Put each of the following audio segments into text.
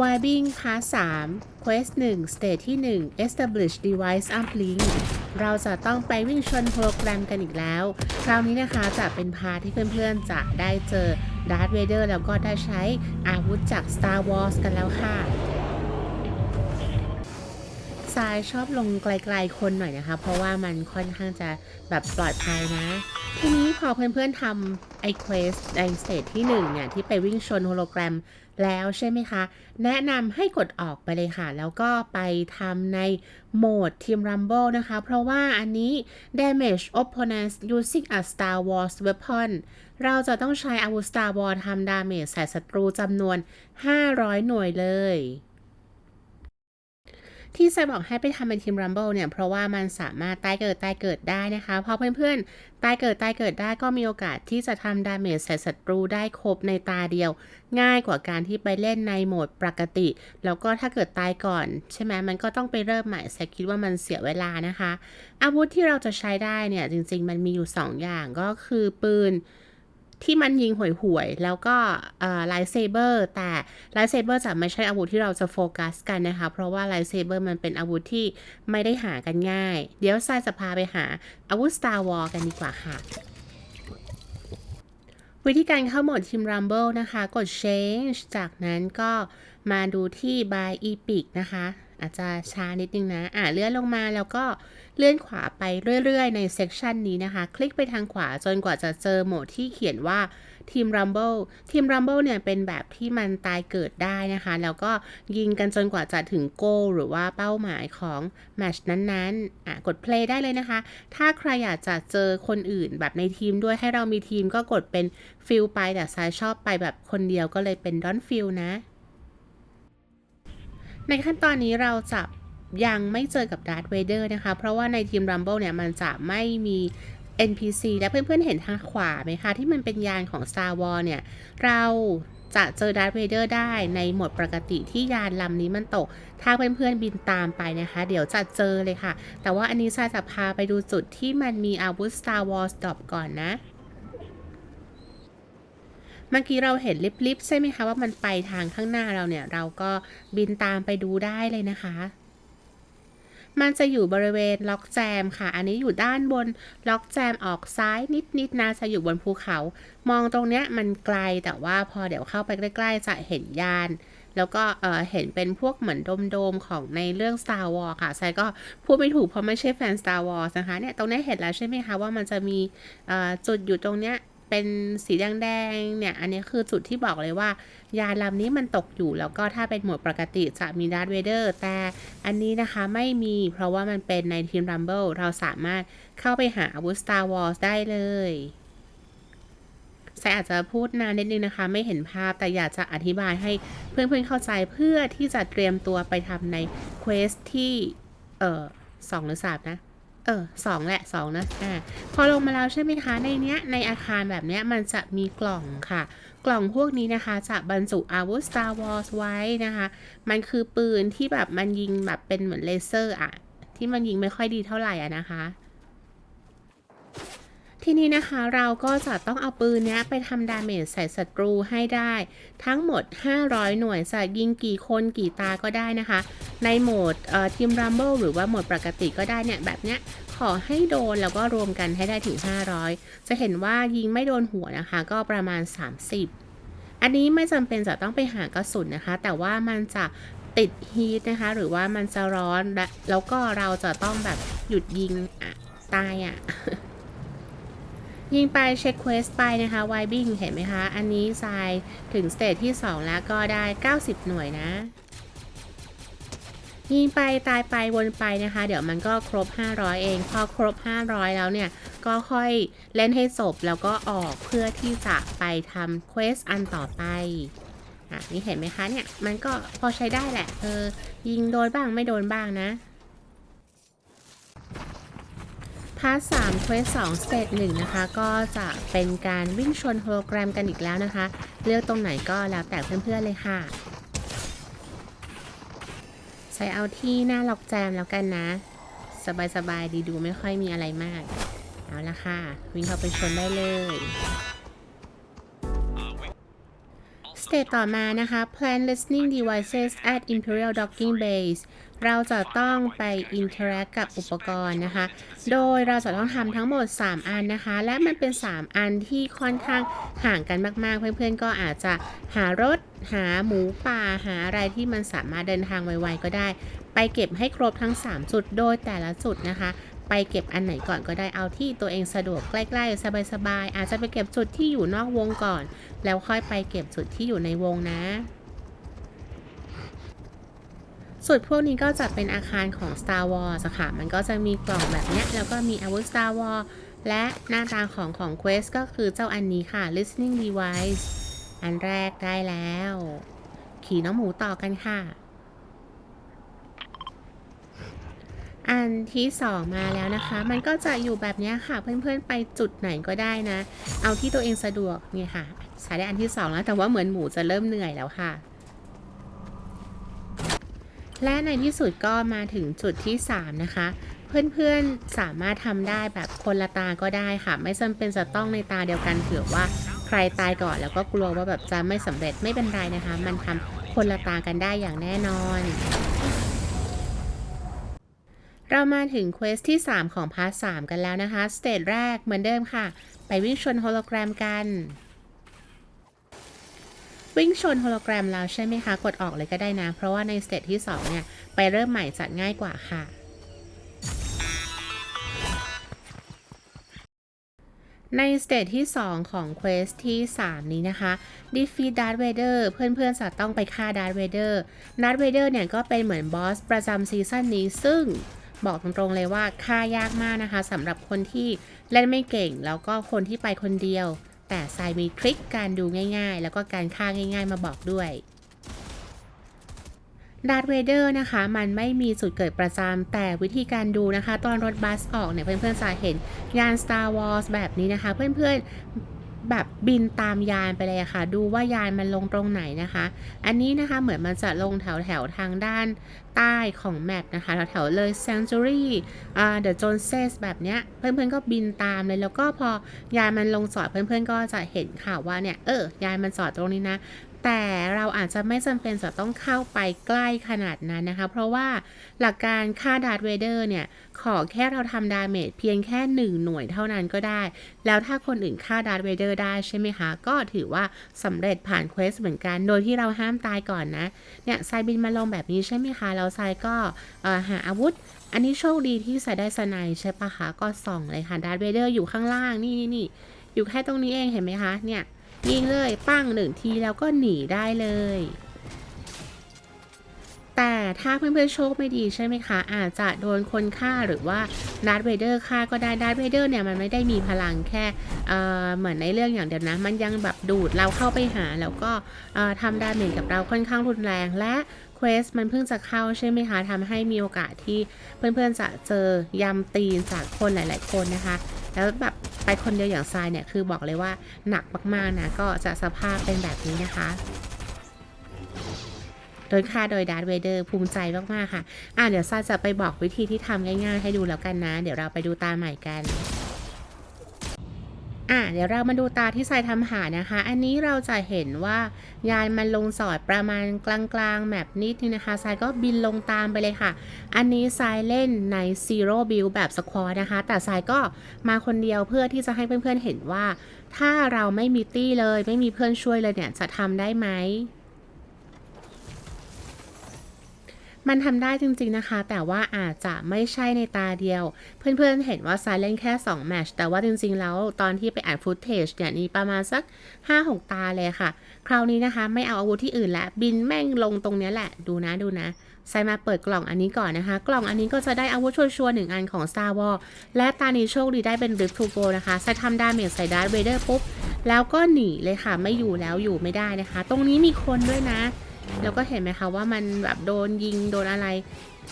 w i b i n g Part 3 Quest 1 Stage ที่ 1 Establish Device Uplink เราจะต้องไปวิ่งชนโปรแกรมกันอีกแล้ว คราวนี้นะคะจะเป็นพาทที่เพื่อนๆ จะได้เจอดาร์ธเวเดอร์แล้วก็ได้ใช้อาวุธจาก Star Wars กันแล้วค่ะ ทรายชอบลงไกลๆคนหน่อยนะคะ เพราะว่ามันค่อนข้างจะแบบปลอดภัยนะ ทีนี้พอเพื่อนๆทำไอเควสในสเตจที่1เนี่ยที่ไปวิ่งชนโฮโลแกรมแล้วใช่ไหมคะ แนะนำให้กดออกไปเลยค่ะ แล้วก็ไปทำในโหมด Team Rumble นะคะ เพราะว่าอันนี้ damage opponents using a Star Wars weapon เราจะต้องใช้อาวุธ Star Wars ทำดาเมจใส่ศัตรูจำนวน 500 หน่วยเลย ที่ไซบอกให้ไปทำเป็นทีมรัมเบิลเนี่ย เพราะว่ามันสามารถตายเกิดตายเกิดได้นะคะพอเพื่อนๆตายเกิดตายเกิดได้ก็มีโอกาสที่จะทำดาเมจใส่ศัตรูได้ครบในตาเดียว ง่ายกว่าการที่ไปเล่นในโหมดปกติ แล้วก็ถ้าเกิดตายก่อน ใช่ไหมมันก็ต้องไปเริ่มใหม่ไซคิดว่ามันเสียเวลานะคะ อาวุธที่เราจะใช้ได้เนี่ยจริง ๆ มันมีอยู่ 2 อย่างก็คือปืน ที่มันยิงห่วยๆ แล้วก็ไลท์เซเบอร์แต่ไลท์เซเบอร์จะไม่ใช่อาวุธที่เราจะโฟกัสกันนะคะ เพราะว่าไลท์เซเบอร์มันเป็นอาวุธที่ไม่ได้หากันง่าย เดี๋ยวทรายจะพาไปหาอาวุธ Star War กันดีกว่าค่ะวิธีการเข้าโหมด Team Rumble นะคะ กด Change จากนั้นก็มาดูที่ By Epic นะคะ อาจจะช้านิดนึงนะ อ่าเลื่อนลงมาแล้วก็เลื่อนขวาไปเรื่อยๆ ในเซกชันนี้นะคะ คลิกไปทางขวาจนกว่าจะเจอโหมดที่เขียนว่า Team Rumble Team Rumble เนี่ยเป็นแบบที่มันตายเกิดได้นะคะ แล้วก็ยิงกันจนกว่าจะถึงโกหรือว่าเป้าหมายของแมชนั้นๆ อะกด play ได้เลยนะคะ ถ้าใครอยากจะเจอคนอื่นแบบในทีมด้วยให้เรามีทีมก็กดเป็นฟิลไปแต่ซายชอบไปแบบคนเดียวก็เลยเป็นดอนฟิลนะ ในขั้นตอนนี้เราจะยังไม่เจอกับดาร์ธเวเดอร์นะคะ เพราะว่าในทีม Rumble เนี่ยมันจะไม่มี NPC และเพื่อนๆเห็นทางขวาไหมคะ ที่มันเป็นยานของ Star Wars เนี่ย เราจะเจอดาร์ธเวเดอร์ได้ในโหมดปกติที่ยานลำนี้มันตก ถ้าเพื่อนๆบินตามไปนะคะ เดี๋ยวจะเจอเลยค่ะ แต่ว่าอันนี้ซาจะพาไปดูจุดที่มันมีอาวุธ Star Wars ดรอปก่อนนะ เมื่อกี้เราเห็นลิบๆใช่ไหมคะว่ามันไปทางข้างหน้าเราเนี่ย เราก็บินตามไปดูได้เลยนะคะ มันจะอยู่บริเวณล็อกแจมค่ะ อันนี้อยู่ด้านบนล็อกแจมออกซ้ายนิดๆนะจะอยู่บนภูเขา มองตรงเนี้ยมันไกลแต่ว่าพอเดี๋ยวเข้าไปใกล้ๆจะเห็นยานแล้วก็เห็นเป็นพวกเหมือนโดมๆของในเรื่อง Star Wars ค่ะไซก็พูดไม่ถูกเพราะไม่ใช่แฟน Star Wars นะคะเนี่ยตรงนี้เห็นแล้วใช่ไหมคะว่ามันจะมีจุดอยู่ตรงเนี้ย เป็นสีแดงๆเนี่ย อันนี้คือจุดที่บอกเลยว่า ยานลำนี้มันตกอยู่ แล้วก็ถ้าเป็นหมวดปกติจะมีดาร์ธเวเดอร์ แต่อันนี้นะคะไม่มี เพราะว่ามันเป็นในทีมรัมเบิลเราสามารถเข้าไปหาอาวุธ Star Wars ได้เลยไซอาจจะพูดนานนิดนึงนะคะ ไม่เห็นภาพแต่อยากจะอธิบายให้เพื่อนๆเข้าใจเพื่อที่จะเตรียมตัวไปทำในเควสที่ เอ่อสองหรือสามนะ เออสองแหละสองนะอ่าพอลงมาแล้วใช่ไหมคะในเนี้ยในอาคารแบบเนี้ยมันจะมีกล่องค่ะ กล่องพวกนี้นะคะ จะบรรจุอาวุธ Star Wars ไว้นะคะ มันคือปืนที่แบบมันยิงแบบเป็นเหมือนเลเซอร์อะที่มันยิงไม่ค่อยดีเท่าไหร่อะนะคะ ทีนี้นะคะเราก็จะต้องเอาปืนนี้ไปทำดาเมจใส่ศัตรูให้ได้ ทั้งหมด 500 หน่วยจะยิงกี่คนกี่ตาก็ได้นะคะ ในโหมดทีมรัมเบิลหรือว่าโหมดปกติก็ได้เนี่ย แบบเนี้ยขอให้โดนแล้วก็รวมกันให้ได้ถึง 500 จะเห็นว่ายิงไม่โดนหัวนะคะ ก็ประมาณ 30 อันนี้ไม่จำเป็นจะต้องไปหากระสุนนะคะ แต่ว่ามันจะติดฮีทนะคะ หรือว่ามันจะร้อน และแล้วก็เราจะต้องแบบหยุดยิงอะตายอะ ยิงไปเช็คเควสไปนะคะไวบิ้งเห็นไหมคะ อันนี้ทรายถึงสเตจที่ 2 แล้วก็ได้ 90 หน่วยนะ ยิงไปตายไปวนไปนะคะ เดี๋ยวมันก็ครบ 500 เอง พอครบ 500 แล้วเนี่ย ก็ค่อยเล่นให้จบแล้วก็ออกเพื่อที่จะไปทำเควสอันต่อไปอะนี่เห็นไหมคะเนี่ย มันก็พอใช้ได้แหละเออยิงโดนบ้างไม่โดนบ้างนะ พาร์ทสามเควสสองสเตจหนึ่งนะคะ ก็จะเป็นการวิ่งชนโฮโลแกรมกันอีกแล้วนะคะ เลือกตรงไหนก็แล้วแต่เพื่อนๆเลยค่ะ ใส่เอาที่หน้าล็อกแจมแล้วกันนะ สบายๆดีดูไม่ค่อยมีอะไรมาก เอาละค่ะ วิ่งเข้าไปชนได้เลยสเตจต่อมานะคะ plan listening devices at Imperial Docking Base เราจะต้องไป interact กับอุปกรณ์นะคะ โดยเราจะต้องทำทั้งหมด 3 อันนะคะ และมันเป็น 3 อันที่ค่อนข้างห่างกันมากๆ เพื่อนๆ ก็อาจจะหารถ หาหมูป่า หาอะไรที่มันสามารถเดินทางไวๆก็ได้ ไปเก็บให้ครบทั้ง 3 จุด โดยแต่ละจุดนะคะ ไปเก็บอันไหนก่อนก็ได้ เอาที่ตัวเองสะดวกใกล้ๆ สบายๆ อาจจะไปเก็บจุดที่อยู่นอกวงก่อน แล้วค่อยไปเก็บจุดที่อยู่ในวงนะ สุดพวกนี้ก็จะเป็นอาคารของ Star Wars ค่ะ มันก็จะมีกล่องแบบนี้แล้วก็มีอาวุธ Star Wars และหน้าตาของของ Quest ก็คือเจ้าอันนี้ค่ะ listening device อันแรกได้แล้ว ขี่น้องหมูต่อกันค่ะ อันที่สองมาแล้วนะคะ มันก็จะอยู่แบบนี้ค่ะ เพื่อนๆไปจุดไหนก็ได้นะ เอาที่ตัวเองสะดวกเนี่ยค่ะใช้ได้อันที่สองแล้วแต่ว่าเหมือนหมูจะเริ่มเหนื่อยแล้วค่ะ และในที่สุดก็มาถึงจุดที่ 3 นะคะ เพื่อนๆสามารถทำได้แบบคนละตาก็ได้ค่ะ ไม่จำเป็นจะต้องในตาเดียวกันเผื่อว่าใครตายก่อนแล้วก็กลัวว่าแบบจะไม่สำเร็จไม่เป็นไรนะคะ มันทำคนละตากันได้อย่างแน่นอน เรามาถึงเควสที่ 3 ของพาร์ท3กันแล้วนะคะ สเตจแรกเหมือนเดิมค่ะ ไปวิ่งชนโฮโลแกรมกัน วิ่งชนโฮโลแกรมแล้วใช่ไหมคะ กดออกเลยก็ได้นะ เพราะว่าในสเตจที่ 2 เนี่ย ไปเริ่มใหม่จัดง่ายกว่าค่ะ ในสเตจที่ 2 ของเควสที่ 3 นี้นะคะ Defeat Darth Vader เพื่อนๆจะต้องไปฆ่า Darth Vader Darth Vader เนี่ยก็เป็นเหมือนบอสประจำซีซั่นนี้ซึ่งบอกตรงๆเลยว่าฆ่ายากมากนะคะสำหรับคนที่เล่นไม่เก่ง แล้วก็คนที่ไปคนเดียว แต่ทรายมีทริคการดูง่ายๆ แล้วก็การฆ่าง่ายๆ มาบอกด้วยดาร์ธเวเดอร์นะคะ มันไม่มีจุดเกิดประจำแต่วิธีการดูนะคะ ตอนรถบัสออกเนี่ยเพื่อนๆจะเห็นยาน Star Wars แบบนี้นะคะ เพื่อนๆ แบบบินตามยานไปเลยค่ะ ดูว่ายานมันลงตรงไหนนะคะ อันนี้นะคะเหมือนมันจะลงแถวแถวทางด้านใต้ของแมปนะคะ แถวแถวเลย Sanctuary อ่า The Joneses แบบเนี้ย เพื่อนๆก็บินตามเลย แล้วก็พอยานมันลงจอดเพื่อนๆก็จะเห็นค่ะว่าเนี่ย เออยานมันจอดตรงนี้นะ แต่เราอาจจะไม่จำเป็นจะต้องเข้าไปใกล้ขนาดนั้นนะคะ เพราะว่าหลักการฆ่าดาร์ธเวเดอร์เนี่ย ขอแค่เราทำดาเมจเพียงแค่หนึ่งหน่วยเท่านั้นก็ได้ แล้วถ้าคนอื่นฆ่าดาร์ธเวเดอร์ได้ใช่ไหมคะ ก็ถือว่าสำเร็จผ่านเควสเหมือนกัน โดยที่เราห้ามตายก่อนนะ เนี่ยทรายบินมาลงแบบนี้ใช่ไหมคะแล้วทรายก็หาอาวุธอันนี้โชคดีที่ทรายได้สไนด์ใช่ปะคะก็ส่องเลยค่ะดาร์ธเวเดอร์อยู่ข้างล่างนี่นี่นี่อยู่แค่ตรงนี้เองเห็นไหมคะเนี่ย ยิงเลยปั้งหนึ่งทีแล้วก็หนีได้เลย แต่ถ้าเพื่อนๆโชคไม่ดีใช่ไหมคะ อาจจะโดนคนฆ่าหรือว่าดาร์เวเดอร์ฆ่าก็ได้ดาร์เวเดอร์เนี่ยมันไม่ได้มีพลังแค่เออเหมือนในเรื่องอย่างเดียวนะ มันยังแบบดูดเราเข้าไปหาแล้วก็ทำดาเมจกับเราค่อนข้างรุนแรงและเควสมันเพิ่งจะเข้าใช่ไหมคะทำให้มีโอกาสที่เพื่อนๆจะเจอยำตีนจากคนหลาย ๆ คนนะคะ แล้วแบบไปคนเดียวอย่างทรายเนี่ยคือบอกเลยว่าหนักมากๆนะก็จะสภาพเป็นแบบนี้นะคะโดยค่าโดยดาร์ธเวเดอร์ภูมิใจมาก ๆ ค่ะ อ่าเดี๋ยวซายจะไปบอกวิธีที่ทำง่าย ๆ ให้ดูแล้วกันนะ เดี๋ยวเราไปดูตาใหม่กัน อะเดี๋ยวเรามาดูตาที่ทรายทำหานะคะ อันนี้เราจะเห็นว่ายานมันลงสอดประมาณกลางๆแบบนิดนึงนะคะทรายก็บินลงตามไปเลยค่ะ อันนี้ทรายเล่นใน Zero Build แบบสควอนะคะ แต่ทรายก็มาคนเดียวเพื่อที่จะให้เพื่อนๆเห็นว่า ถ้าเราไม่มีตี้เลย ไม่มีเพื่อนช่วยเลยเนี่ยจะทำได้ไหม มันทำได้จริงๆนะคะ แต่ว่าอาจจะไม่ใช่ในตาเดียว เพื่อนๆเห็นว่าซายเล่นแค่2แมชแต่ว่าจริงๆ แล้วตอนที่ไปอ่านฟุตเทจเนี่ยมีประมาณสัก 5-6 ตาเลยค่ะ คราวนี้นะคะ ไม่เอาอาวุธที่อื่นและบินแม่งลงตรงนี้แหละดูนะดูนะไซมาเปิดกล่องอันนี้ก่อนนะคะ กล่องอันนี้ก็จะได้อาวุธชัวร์ๆหนึ่งอันของ Star War และตานี้โชคดีได้เป็น Rift to Go นะคะไซทำดาเมจใส่ดาร์เวเดอร์ปุ๊บ แล้วก็หนีเลยค่ะ ไม่อยู่แล้วอยู่ไม่ได้นะคะ ตรงนี้มีคนด้วยนะ แล้วก็เห็นไหมคะว่ามันแบบโดนยิงโดนอะไร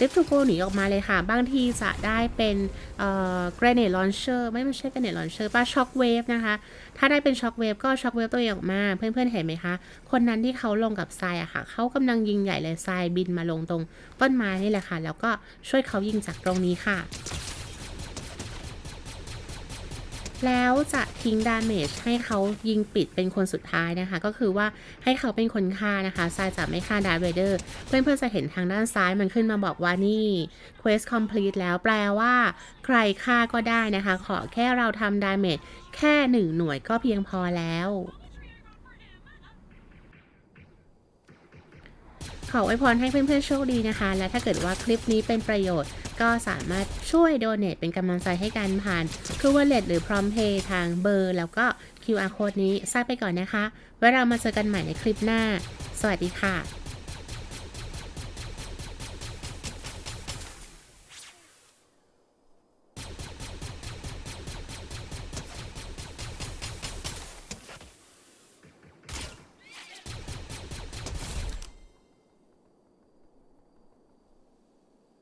ลิฟทูโกหนีออกมาเลยค่ะ บางทีจะได้เป็นเอ่อ grenade launcher ไม่ไม่ใช่ grenade launcher ป้า shock wave นะคะ ถ้าได้เป็น shock wave ก็ shock wave ตัวเองออกมา เพื่อนๆเห็นไหมคะ คนนั้นที่เขาลงกับทรายอะค่ะ เขากำลังยิงใหญ่เลยทรายบินมาลงตรงต้นไม้นี่แหละค่ะ แล้วก็ช่วยเขายิงจากตรงนี้ค่ะ แล้วจะทิ้งดาเมจให้เขายิงปิดเป็นคนสุดท้ายนะคะ ก็คือว่าให้เขาเป็นคนฆ่านะคะซายจะไม่ฆ่าดาร์เวเดอร์เพื่อนๆจะเห็นทางด้านซ้ายมันขึ้นมาบอกว่านี่ Quest complete แล้วแปลว่า ใครฆ่าก็ได้นะคะ ขอแค่เราทำดาเมจแค่หนึ่งหน่วยก็เพียงพอแล้ว ออวยพรให้เพื่อนๆโชคดีนะคะ และถ้าเกิดว่าคลิปนี้เป็นประโยชน์ ก็สามารถช่วยโดเน a t เป็นกำลังใจให้กันผ่าน t r u e Wallet หรือ PromptPay ทางเบอร์ แล้วก็ QR code นี้ทราบไปก่อนนะคะ ไว้เรามาเจอกันใหม่ในคลิปหน้า สวัสดีค่ะ